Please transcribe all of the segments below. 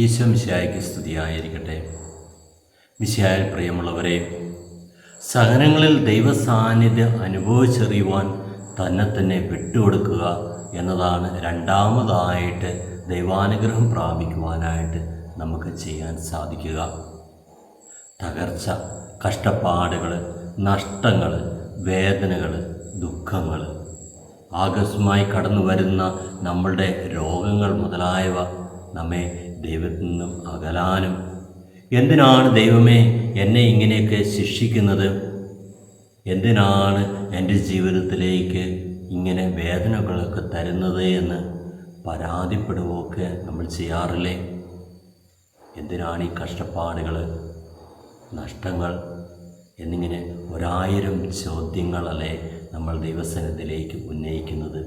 ഈശോമിശിയായ്ക്ക് സ്തുതിയായിരിക്കട്ടെ. മിശിയായ പ്രിയമുള്ളവരെ സഹനങ്ങളിൽ ദൈവസാന്നിധ്യം അനുഭവിച്ചറിയുവാൻ തന്നെ തന്നെ വിട്ടുകൊടുക്കുക എന്നതാണ് രണ്ടാമതായിട്ട് ദൈവാനുഗ്രഹം പ്രാപിക്കുവാനായിട്ട് നമുക്ക് ചെയ്യാൻ സാധിക്കുക. തകർച്ച കഷ്ടപ്പാടുകൾ നഷ്ടങ്ങൾ വേദനകൾ ദുഃഖങ്ങൾ ആകസ്മായി കടന്നു വരുന്ന നമ്മളുടെ രോഗങ്ങൾ മുതലായവ നമ്മെ ദൈവത്തിൽ നിന്നും അകലാനും. എന്തിനാണ് ദൈവമേ എന്നെ ഇങ്ങനെയൊക്കെ ശിക്ഷിക്കുന്നത്? എന്തിനാണ് എന്റെ ജീവിതത്തിലേക്ക് ഇങ്ങനെ വേദനകളൊക്കെ തരുന്നത് എന്ന് പരാതിപ്പെടുകയൊക്കെ നമ്മൾ ചെയ്യാറില്ലേ? എന്തിനാണ് ഈ കഷ്ടപ്പാടുകൾ നഷ്ടങ്ങൾ എന്നിങ്ങനെ ഒരായിരം ചോദ്യങ്ങളല്ലേ നമ്മൾ ദൈവസനത്തിലേക്ക് ഉന്നയിക്കുന്നത്?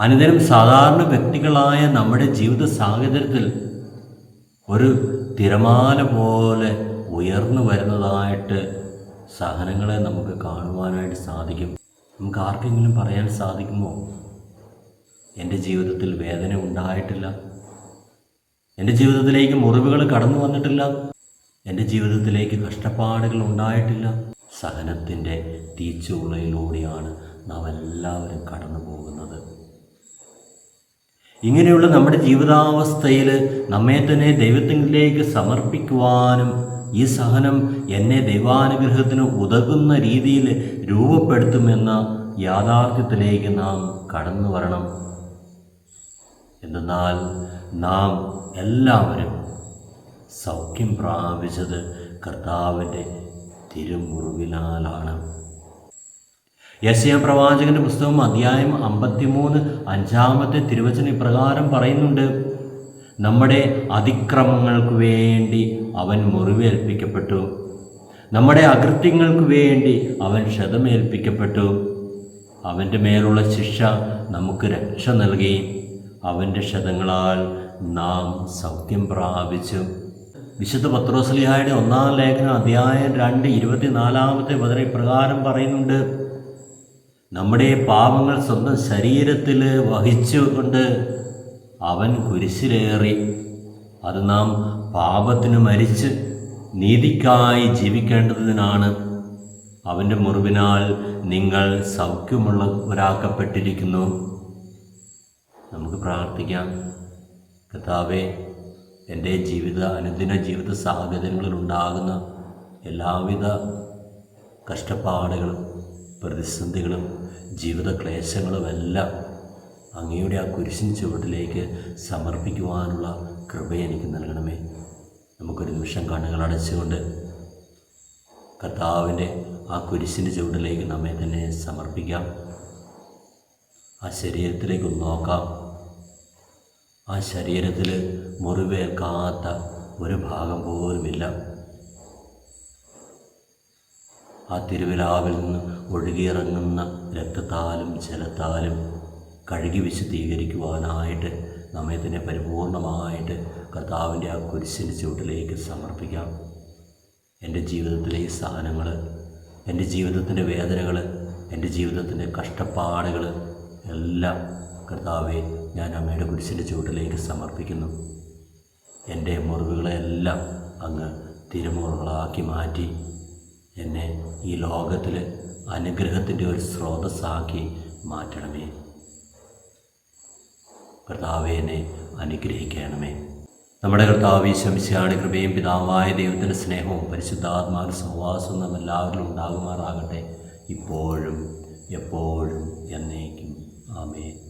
അനുദിനം സാധാരണ വ്യക്തികളായ നമ്മുടെ ജീവിത സാഹചര്യത്തിൽ ഒരു തിരമാല പോലെ ഉയർന്നു വരുന്നതായിട്ട് സഹനങ്ങളെ നമുക്ക് കാണുവാനായിട്ട് സാധിക്കും. നമുക്ക് ആർക്കെങ്കിലും പറയാൻ സാധിക്കുമോ? എന്റെ ജീവിതത്തിൽ വേദന ഉണ്ടായിട്ടില്ല. എന്റെ ജീവിതത്തിലേക്ക് മുറിവുകൾ കടന്നു വന്നിട്ടില്ല. എന്റെ ജീവിതത്തിലേക്ക് കഷ്ടപ്പാടുകൾ ഉണ്ടായിട്ടില്ല. സഹനത്തിന്റെ തീച്ചുളയിലൂടെയാണ് നാം എല്ലാവരും കടന്നു പോകുന്നത് ഇങ്ങനെയുള്ള നമ്മുടെ ജീവിതാവസ്ഥയിൽ നമ്മെ തന്നെ ദൈവത്തിലേക്ക് സമർപ്പിക്കുവാനും ഈ സഹനം എന്നെ ദൈവാനുഗ്രഹത്തിന് ഉതകുന്ന രീതിയിൽ രൂപപ്പെടുത്തുമെന്ന യാഥാർത്ഥ്യത്തിലേക്ക് നാം കടന്നു വരണം. എന്തെന്നാൽ നാം എല്ലാവരും സൗഖ്യം പ്രാപിച്ചത് കർത്താവിന്റെ തിരുമുറിവിലാലാണ്. യശയ പ്രവാചകന്റെ പുസ്തകം അധ്യായം അമ്പത്തിമൂന്ന് അഞ്ചാമത്തെ തിരുവചന ഇപ്രകാരം പറയുന്നുണ്ട്. നമ്മുടെ അതിക്രമങ്ങൾക്ക് വേണ്ടി അവൻ മുറിവേൽപ്പിക്കപ്പെട്ടു. നമ്മുടെ അകൃത്യങ്ങൾക്ക് വേണ്ടി അവൻ ക്ഷതമേൽപ്പിക്കപ്പെട്ടു. അവന്റെ മേലുള്ള ശിക്ഷ നമുക്ക് രക്ഷ നൽകി. അവന്റെ ക്ഷതങ്ങളാൽ നാം സൗഖ്യം പ്രാപിച്ചു. വിശുദ്ധ പത്രോസ്ലിഹായുടെ ഒന്നാം ലേഖനം അധ്യായം രണ്ട് ഇരുപത്തിനാലാമത്തെ വധന ഇപ്രകാരം പറയുന്നുണ്ട്. നമ്മുടെ പാപങ്ങൾ സ്വന്തം ശരീരത്തിൽ വഹിച്ചുകൊണ്ട് അവൻ കുരിശിലേറി. അത് നാം പാപത്തിന് മരിച്ച് നീതിക്കായി ജീവിക്കേണ്ടതിനാണ്. അവന്റെ മുറിവിനാൽ നിങ്ങൾ സൗഖ്യമുള്ള ഒരാക്കപ്പെട്ടിരിക്കുന്നു. നമുക്ക് പ്രാർത്ഥിക്കാം. കർത്താവേ എന്റെ ജീവിത അനുദിന ജീവിത സാഹചര്യങ്ങളിൽ ഉണ്ടാകുന്ന എല്ലാവിധ കഷ്ടപ്പാടുകളും പ്രതിസന്ധികളും ജീവിത ക്ലേശങ്ങളുമെല്ലാം അങ്ങയുടെ ആ കുരിശിൻ ചുവട്ടിലേക്ക് സമർപ്പിക്കുവാനുള്ള കൃപ എനിക്ക് നൽകണമേ. നമുക്കൊരു നിമിഷം കണ്ണുകൾ അടച്ചുകൊണ്ട് കർത്താവിന്റെ ആ കുരിശിന്റെ ചുവട്ടിലേക്ക് നമ്മെ തന്നെ സമർപ്പിക്കാം. ആ ശരീരത്തിലേക്ക് നോക്കാം. ആ ശരീരത്തിൽ മുറിവേൽക്കാത്ത ഒരു ഭാഗം പോലുമില്ല. ആ തിരുവിലാവിൽ നിന്ന് ഒഴുകിയിറങ്ങുന്ന രക്തത്താലും ജലത്താലും കഴുകി വിശദീകരിക്കുവാനായിട്ട് നമ്മെ തന്നെ പരിപൂർണമായിട്ട് കർത്താവിന്റെ ആ കുരിശിന്റെ ചുവട്ടിലേക്ക് സമർപ്പിക്കാം. എന്റെ ജീവിതത്തിലെ ഈ സഹനങ്ങൾ എന്റെ ജീവിതത്തിന്റെ വേദനകൾ എന്റെ ജീവിതത്തിന്റെ കഷ്ടപ്പാടുകൾ എല്ലാം കർത്താവെ ഞാൻ അമ്മയുടെ കുരിശിന്റെ ചുവട്ടിലേക്ക് സമർപ്പിക്കുന്നു. എന്റെ മുറിവുകളെല്ലാം അങ്ങ് തിരുമുറികളാക്കി മാറ്റി എന്നെ ഈ ലോകത്തിൽ അനുഗ്രഹത്തിന്റെ ഒരു സ്രോതസ്സാക്കി മാറ്റണമേ. കർത്താവെ എന്നെ അനുഗ്രഹിക്കണമേ. നമ്മുടെ കർത്താവ് ശമിശയാണ് കൃപയും പിതാവായ ദൈവത്തിന്റെ സ്നേഹവും പരിശുദ്ധാത്മാവിന്റെ സഹവാസവും നാം എല്ലാവരിലും ഉണ്ടാകുമാറാകട്ടെ. ഇപ്പോഴും എപ്പോഴും എന്നേക്കും. ആമേൻ.